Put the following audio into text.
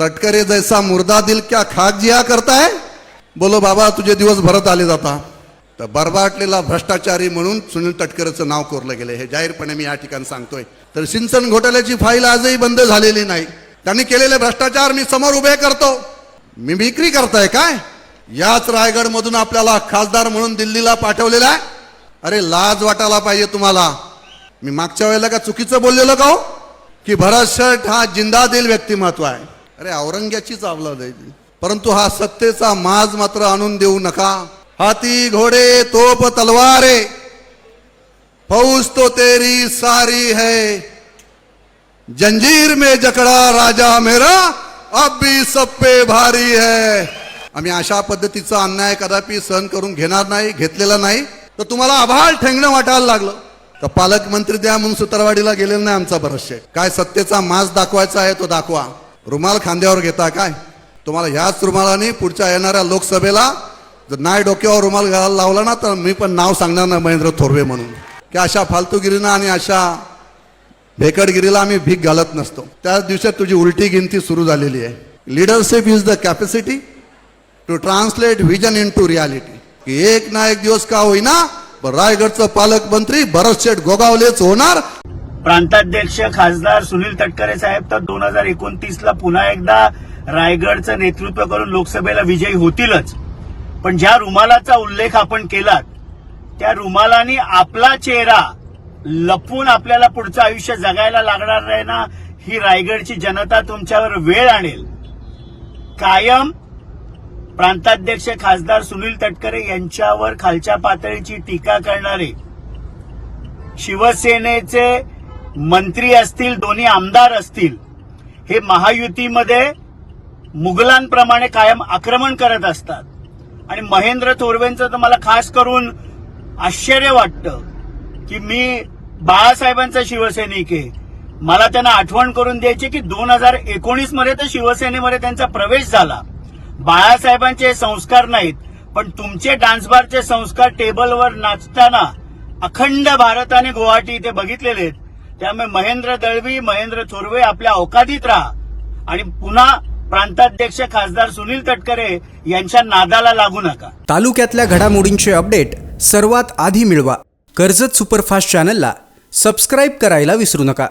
तटकरे जैसा मुर्दा दिल क्या खाक जिया करता है? बोलो बाबा तुझे दिवस भरत आले जाता. तर बरबाटलेला भ्रष्टाचारी म्हणून सुनील तटकरेचं नाव कोरलं गेलं. हे जाहीरपणे मी या ठिकाणी सांगतोय. तर सिंचन घोटाळ्याची फाईल आजही बंद झालेली नाही. त्यांनी केलेले भ्रष्टाचार मी समोर उभे करतो. मी विक्री करताय काय? याच रायगड मधून आपल्याला खासदार म्हणून दिल्लीला पाठवलेला आहे? अरे लाज वाटायला पाहिजे तुम्हाला. मी मागच्या वेळेला का चुकीचं बोललेलो का हो? की भरत शर्ट हा जिंदादिल व्यक्तिमत्व आहे. अरे औरंग्याचीच आवलाद आहे ती. परंतु हा सत्तेचा माज मात्र आणून देऊ नका. हाती घोडे तोप तलवारे. फौज तो तेरी सारी है. जंजीर में जकड़ा राजा मेरा अब भी सब पे भारी है. आम्ही अशा पद्धतीचा अन्याय कदापि सहन करून घेणार नाही घेतलेला नाही. तर तुम्हाला आभाळ ठेंगणं वाटायला लागलं. तर पालकमंत्री द्या म्हणून सुतारवाडीला गेलेलं नाही आमचा बरसशे काय सत्तेचा मास दाखवायचा आहे तो दाखवा. रुमाल खांद्यावर घेता काय? तुम्हाला ह्याच रुमालाने पुढच्या येणाऱ्या लोकसभेला जर नाही डोक्यावर रुमाल घालायला लावला ना तर मी पण नाव सांगणार ना महेंद्र थोरवे म्हणून. की अशा फालतूगिरीनं आणि अशा भेकडगिरीला आम्ही भीक घालत नसतो. त्याच दिवसात तुझी उलटी गिनती सुरू झालेली आहे. Leadership is the capacity to translate vision into reality की एक ना एक दिवस का होईना रायगडचं पालकमंत्री भरत शेठ गोगावलेच होणार प्रांताध्यक्ष खासदार सुनील तटकरे साहेब तर दोन हजार एकोणतीस ला पुन्हा एकदा रायगडचं नेतृत्व करून लोकसभेला विजयी होतीलच. पण ज्या रुमालाचा उल्लेख आपण केलात त्या रुमालाने आपला चेहरा लपवून आपल्याला पुढचं आयुष्य जगायला लागणार नाही ना ही रायगडची जनता तुमच्यावर वेळ आणेल. कायम प्रांताध्यक्ष खासदार सुनील तटकरे यांच्यावर खालच्या पातळीची टीका करणारे शिवसेनेचे मंत्री असतील दोन्ही आमदार असतील हे महायुतीमध्ये मुघलांप्रमाणे कायम आक्रमण करत असतात. आणि महेंद्र थोरवेंचं तर मला खास करून आश्चर्य वाटतं की मी बाळासाहेबांचा शिवसैनिक आहे. मला त्यांना आठवण करून द्यायची की दोन हजार एकोणीसमध्ये तर शिवसेनेमध्ये त्यांचा प्रवेश झाला. बाळासाहेबांचे हे संस्कार नाहीत पण तुमचे डान्स बारचे संस्कार टेबलवर नाचताना अखंड भारताने गुवाहाटी इथे बघितलेले आहेत. त्यामुळे महेंद्र दळवी महेंद्र थोरवे आपल्या अवकादीत राहा. आणि पुन्हा प्रांताध्यक्ष खासदार सुनील तटकरे यांच्या नादाला लागू नका. तालुक्यातल्या घडामोडींचे अपडेट सर्वात आधी मिळवा. कर्जत सुपरफास्ट चॅनलला सबस्क्राईब करायला विसरू नका.